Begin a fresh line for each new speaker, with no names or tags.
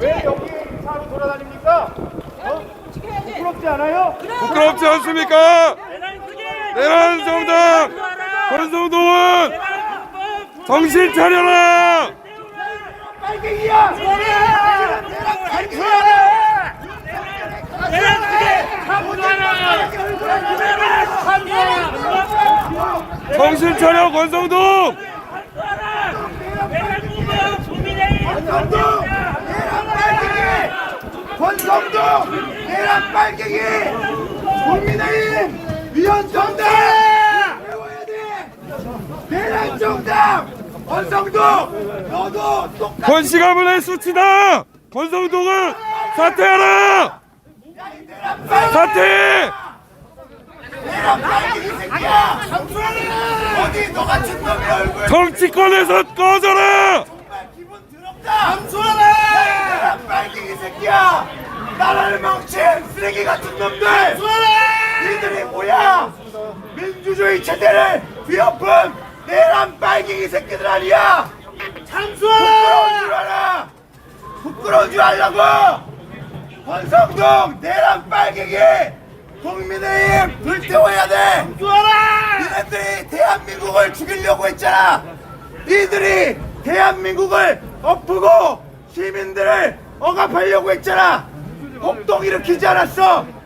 왜 여기 차로 돌아다닙니까? 어? 부끄럽지 않아요?
부끄럽지 않습니까? 내란 정당 권성동은 정신 차려라!
빨갱이야!
정신 차려 권성동!
내란 빨갱이! 권성동! 내란 빨갱이! 국민의힘 위원 정당! 배워야 돼! 내란 정당! 권성동! 너도 똑같이
권시가문의 수치다! 권성동은 사퇴하라! 사퇴!
내란 빨갱이 새끼야! 어디 너 같은 놈의 얼굴
정치권에서 꺼져라!
정말 기분 더럽다! 감수하라! 내란 빨갱이 새끼야! 나라를 망친 쓰레기 같은 놈들! 니들이 뭐야? 민주주의 체제를 뒤엎은 내란 빨갱이 새끼들 아니야! 참수하라! 부끄러운 줄 알아! 부끄러운 줄 알라고! 권성동 내란 빨갱이! 국민의힘 불태워야 돼! 참수하라! 니네들이 대한민국을 죽이려고 했잖아! 니들이 대한민국을 엎고 시민들을 억압하려고 했잖아! 폭동 일으키지 않았어!